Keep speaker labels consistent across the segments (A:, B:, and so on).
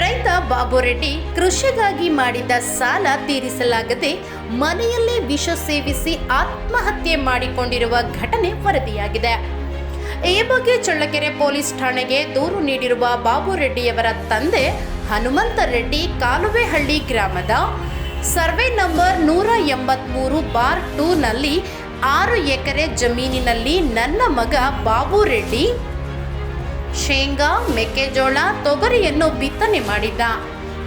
A: ರೈತ ಬಾಬುರೆಡ್ಡಿ ಕೃಷಿಗಾಗಿ ಮಾಡಿದ ಸಾಲ ತೀರಿಸಲಾಗದೆ ಮನೆಯಲ್ಲೇ ವಿಷ ಸೇವಿಸಿ ಆತ್ಮಹತ್ಯೆ ಮಾಡಿಕೊಂಡಿರುವ ಘಟನೆ ವರದಿಯಾಗಿದೆ. ಈ ಬಗ್ಗೆ ಚಳ್ಳಕೆರೆ ಪೊಲೀಸ್ ಠಾಣೆಗೆ ದೂರು ನೀಡಿರುವ ಬಾಬುರೆಡ್ಡಿಯವರ ತಂದೆ ಹನುಮಂತ ರೆಡ್ಡಿ ಕಾಲುವೆಹಳ್ಳಿ ಗ್ರಾಮದ ಸರ್ವೆ ನಂಬರ್ ನೂರ ಎಂಬತ್ಮೂರು ಬಾರ್ ಟೂನಲ್ಲಿ ಆರು ಎಕರೆ ಜಮೀನಿನಲ್ಲಿ ನನ್ನ ಮಗ ಬಾಬು ರೆಡ್ಡಿ ಶೇಂಗಾ, ಮೆಕ್ಕೆಜೋಳ, ತೊಗರಿಯನ್ನು ಬಿತ್ತನೆ ಮಾಡಿದ್ದ.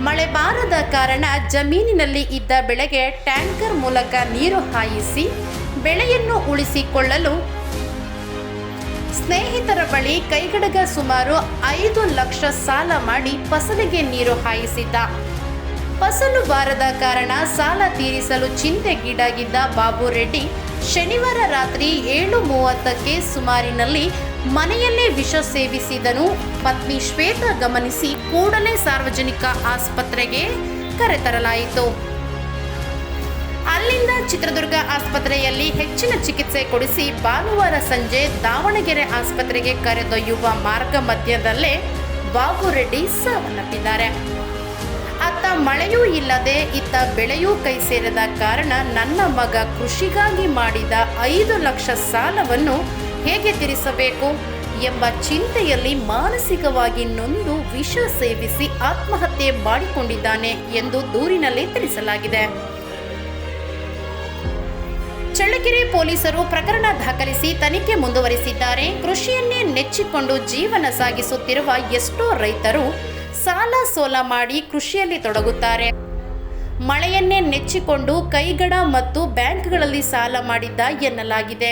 A: ಮಳೆ ಬಾರದ ಕಾರಣ ಜಮೀನಿನಲ್ಲಿ ಇದ್ದ ಬೆಳೆಗೆ ಟ್ಯಾಂಕರ್ ಮೂಲಕ ನೀರು ಹಾಯಿಸಿ ಬೆಳೆಯನ್ನು ಉಳಿಸಿಕೊಳ್ಳಲು ಸ್ನೇಹಿತರ ಬಳಿ ಕೈಗಡಗ ಸುಮಾರು ಐದು ಲಕ್ಷ ಸಾಲ ಮಾಡಿ ಫಸಲಿಗೆ ನೀರು ಹಾಯಿಸಿದ್ದ. ಫಸಲು ಬಾರದ ಕಾರಣ ಸಾಲ ತೀರಿಸಲು ಚಿಂತೆಗೀಡಾಗಿದ್ದ ಬಾಬು ರೆಡ್ಡಿ ಶನಿವಾರ ರಾತ್ರಿ ಏಳು ಮೂವತ್ತಕ್ಕೆ ಸುಮಾರಿನಲ್ಲಿ ಮನೆಯಲ್ಲೇ ವಿಷ ಸೇವಿಸಿದನು. ಪತ್ನಿ ಶ್ವೇತಾ ಗಮನಿಸಿ ಕೂಡಲೇ ಸಾರ್ವಜನಿಕ ಆಸ್ಪತ್ರೆಗೆ ಕರೆತರಲಾಯಿತು. ಅಲ್ಲಿಂದ ಚಿತ್ರದುರ್ಗ ಆಸ್ಪತ್ರೆಯಲ್ಲಿ ಹೆಚ್ಚಿನ ಚಿಕಿತ್ಸೆ ಕೊಡಿಸಿ ಭಾನುವಾರ ಸಂಜೆ ದಾವಣಗೆರೆ ಆಸ್ಪತ್ರೆಗೆ ಕರೆದೊಯ್ಯುವ ಮಾರ್ಗ ಮಧ್ಯದಲ್ಲೇ ಬಾಬುರೆಡ್ಡಿ ಸಾವನ್ನಪ್ಪಿದ್ದಾರೆ. ಅತ್ತ ಮಳೆಯೂ ಇಲ್ಲದೆ ಇತ್ತ ಬೆಳೆಯೂ ಕೈ ಸೇರದ ಕಾರಣ ನನ್ನ ಮಗ ಕೃಷಿಗಾಗಿ ಮಾಡಿದ ಐದು ಲಕ್ಷ ಸಾಲವನ್ನು ಹೇಗೆ ತಿರಿಸಬೇಕು ಎಂಬ ಚಿಂತೆಯಲ್ಲಿ ಮಾನಸಿಕವಾಗಿ ನೊಂದು ವಿಷ ಸೇವಿಸಿ ಆತ್ಮಹತ್ಯೆ ಮಾಡಿಕೊಂಡಿದ್ದಾನೆ ಎಂದು ದೂರಿನಲ್ಲಿ ತಿಳಿಸಲಾಗಿದೆ. ಚಳ್ಳಕೆರೆ ಪೊಲೀಸರು ಪ್ರಕರಣ ದಾಖಲಿಸಿ ತನಿಖೆ ಮುಂದುವರಿಸಿದ್ದಾರೆ. ಕೃಷಿಯನ್ನೇ ನೆಚ್ಚಿಕೊಂಡು ಜೀವನ ಸಾಗಿಸುತ್ತಿರುವ ಎಷ್ಟೋ ರೈತರು ಸಾಲ ಸೋಲ ಮಾಡಿ ಕೃಷಿಯಲ್ಲಿ ತೊಡಗುತ್ತಾರೆ. ಮಳೆಯನ್ನೇ ನೆಚ್ಚಿಕೊಂಡು ಕೈಗಡ ಮತ್ತು ಬ್ಯಾಂಕ್ಗಳಲ್ಲಿ ಸಾಲ ಮಾಡಿದ್ದ ಎನ್ನಲಾಗಿದೆ.